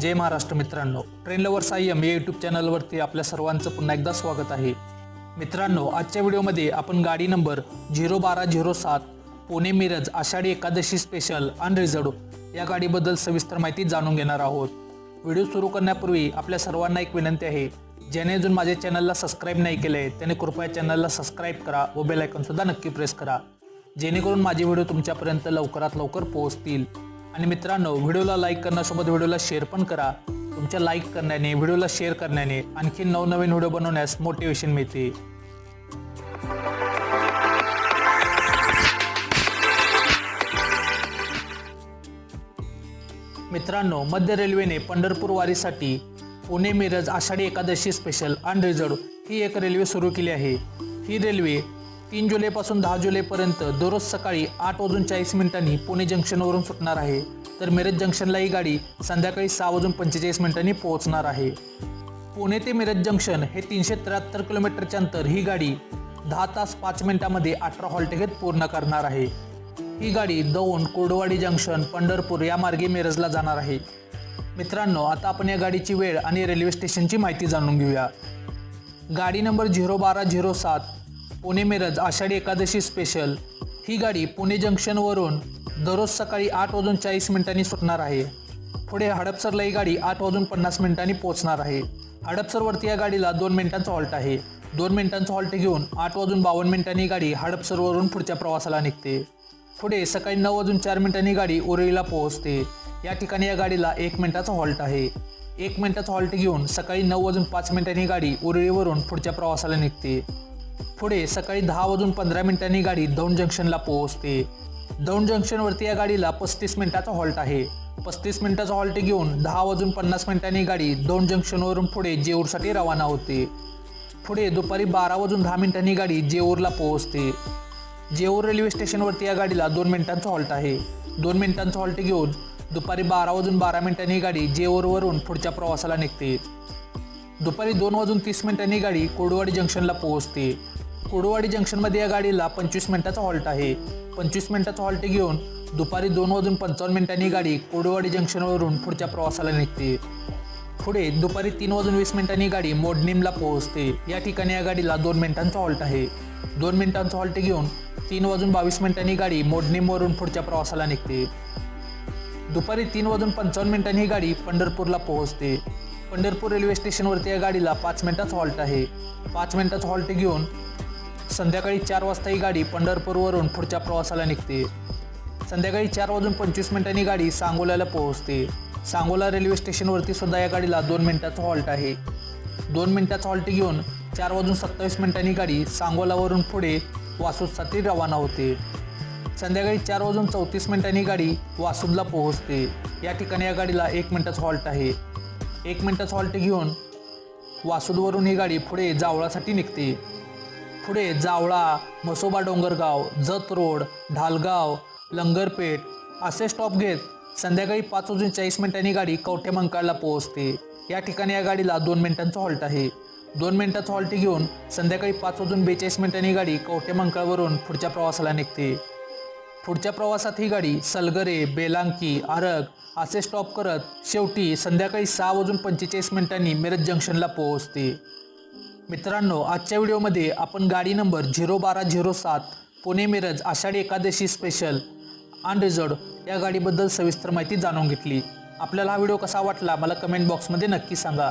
जय महाराष्ट्र मित्रांनो. Train lover Sayam या YouTube चॅनलवरती आपल्या सर्वांचं पुन्हा एकदा स्वागत आहे. मित्रांनो आजच्या व्हिडिओमध्ये आपण गाडी नंबर झिरो बारा झिरो सात पुणे मिरज आषाढी एकादशी स्पेशल अनरिझर्व या गाडीबद्दल सविस्तर माहिती जाणून घेणार आहोत. व्हिडिओ सुरू करण्यापूर्वी आपल्या सर्वांना एक विनंती आहे ज्याने अजून माझ्या चॅनलला सबस्क्राईब नाही केले आहे त्याने कृपया चॅनलला सबस्क्राईब करा व बेल सुद्धा नक्की प्रेस करा. जेणेकरून माझे व्हिडिओ तुमच्यापर्यंत लवकरात लवकर पोहोचतील. आणि मित्रांनो व्हिडिओला लाईक करण्यासोबत व्हिडिओला शेअर पण करा. तुमच्या लाईक करण्याने व्हिडिओला शेअर करण्याने आणखी नवनवीन व्हिडिओ बनवण्यास मोटिवेशन मिळते. मित्रांनो मध्य रेल्वेने पंढरपूर वारीसाठी पुणे मिरज आषाढी एकादशी स्पेशल अनरिझर्व ही एक रेल्वे सुरू केली आहे. ही रेल्वे तीन जुलैपासून दहा जुलैपर्यंत दररोज सकाळी आठ वाजून चाळीस मिनिटांनी पुणे जंक्शनवरून सुटणार आहे. तर मिरज जंक्शनला ही गाडी संध्याकाळी सहा वाजून पंचेचाळीस मिनिटांनी पोहोचणार आहे. पुणे ते मिरज जंक्शन हे तीनशे त्र्याहत्तर किलोमीटरच्या अंतर ही गाडी दहा तास पाच मिनिटांमध्ये अठरा हॉल्ट घेत पूर्ण करणार आहे. ही गाडी दौंड कोरडवाडी जंक्शन पंढरपूर या मार्गे मिरजला जाणार आहे. मित्रांनो आता आपण या गाडीची वेळ आणि रेल्वे स्टेशनची माहिती जाणून घेऊया. गाडी नंबर झिरो बारा झिरो सात पुणे मिरज आषाढी एकादशी स्पेशल ही गाडी पुणे जंक्शनवरून दररोज सकाळी आठ वाजून चाळीस मिनिटांनी सुटणार आहे. पुढे हडपसरला ही गाडी आठ वाजून पन्नास मिनिटांनी पोहोचणार आहे. हडपसरवरती या गाडीला दोन मिनिटांचा हॉल्ट आहे. दोन मिनिटांचा हॉल्ट घेऊन आठ वाजून बावन्न मिनिटांनी गाडी हडपसरवरून पुढच्या प्रवासाला निघते. पुढे सकाळी नऊ वाजून चार मिनिटांनी गाडी उरळीला पोहोचते. या ठिकाणी या गाडीला एक मिनिटाचा हॉल्ट आहे. एक मिनिटाचा हॉल्ट घेऊन सकाळी नऊ वाजून पाच मिनिटांनी गाडी उरळीवरून पुढच्या प्रवासाला निघते. पुढे सकाळी दहा वाजून पंधरा मिनिटांनी गाडी दौंड जंक्शनला पोहोचते. दौंड जंक्शनवरती या गाडीला पस्तीस मिनिटाचा हॉल्ट आहे. पस्तीस मिनिटाचा हॉल्ट घेऊन दहा वाजून पन्नास मिनिटांनी गाडी दौंड जंक्शनवरून पुढे जेऊरसाठी रवाना होते. पुढे दुपारी बारा वाजून दहा मिनिटांनी गाडी जेऊरला पोहोचते. जेऊर रेल्वे स्टेशनवरती या गाडीला दोन मिनिटांचा हॉल्ट आहे. दोन मिनिटांचा हॉल्ट घेऊन दुपारी बारा वाजून बारा मिनिटांनी गाडी जेऊरवरून पुढच्या प्रवासाला निघते. दुपारी दोन वाजून तीस मिनिटांनी गाडी कोडवाडी जंक्शनला पोहोचते. कोडवाडी जंक्शनमध्ये या गाडीला पंचवीस मिनिटाचा हॉल्ट आहे. पंचवीस मिनिटाचा हॉल्ट घेऊन दुपारी दोन वाजून पंचावन्न मिनिटांनी गाडी कोडवाडी जंक्शनवरून पुढच्या प्रवासाला निघते. पुढे दुपारी तीन वाजून वीस मिनिटांनी गाडी मोडनीमला पोहोचते. या ठिकाणी या गाडीला दोन मिनिटांचा हॉल्ट आहे. दोन मिनिटांचा हॉल्ट घेऊन तीन वाजून बावीस मिनिटांनी गाडी मोडनीमवरून पुढच्या प्रवासाला निघते. दुपारी तीन वाजून पंचावन्न मिनिटांनी ही गाडी पंढरपूरला पोहोचते. पंढरपूर रेल्वे स्टेशनवरती या गाडीला पाच मिनिटाचा हॉल्ट आहे. पाच मिनिटाचा हॉल्ट घेऊन संध्याकाळी चार वाजता ही गाडी पंढरपूरवरून पुढच्या प्रवासाला निघते. संध्याकाळी चार वाजून पंचवीस मिनिटांनी गाडी सांगोल्याला पोहोचते. सांगोला रेल्वे स्टेशनवरती सुद्धा या गाडीला दोन मिनिटाचा हॉल्ट आहे. दोन मिनिटाचा हॉल्ट घेऊन चार वाजून सत्तावीस मिनिटांनी गाडी सांगोलावरून पुढे वासूदसाठी रवाना होते. संध्याकाळी चार वाजून चौतीस मिनिटांनी गाडी वासूदला पोहोचते. या ठिकाणी या गाडीला एक मिनिटाचा हॉल्ट आहे. एक मिनिटाचा हॉल्ट घेऊन वासुदवरून ही गाडी पुढे जावळासाठी निघते. पुढे जावळा म्हसोबा डोंगरगाव जत रोड ढालगाव लंगरपेठ असे स्टॉप घेत संध्याकाळी पाच वाजून चाळीस मिनिटांनी गाडी कवठेमंकाळला पोहोचते. या ठिकाणी या गाडीला दोन मिनिटांचा हॉल्ट आहे. दोन मिनिटाचा हॉल्ट घेऊन संध्याकाळी पाच वाजून बेचाळीस मिनिटांनी गाडी कवठेमंकाळवरून पुढच्या प्रवासाला निघते. पुढच्या प्रवासात ही गाडी सलगरे बेलांकी आरग असे स्टॉप करत शेवटी संध्याकाळी सहा वाजून पंचेचाळीस मिनिटांनी मिरज जंक्शनला पोहोचते. मित्रांनो आजच्या व्हिडिओमध्ये आपण गाडी नंबर झिरो बारा झिरो सात पुणे मिरज आषाढी एकादशी स्पेशल अनरिझर्ड या गाडीबद्दल सविस्तर माहिती जाणून घेतली. आपल्याला हा व्हिडिओ कसा वाटला मला कमेंट बॉक्समध्ये नक्की सांगा.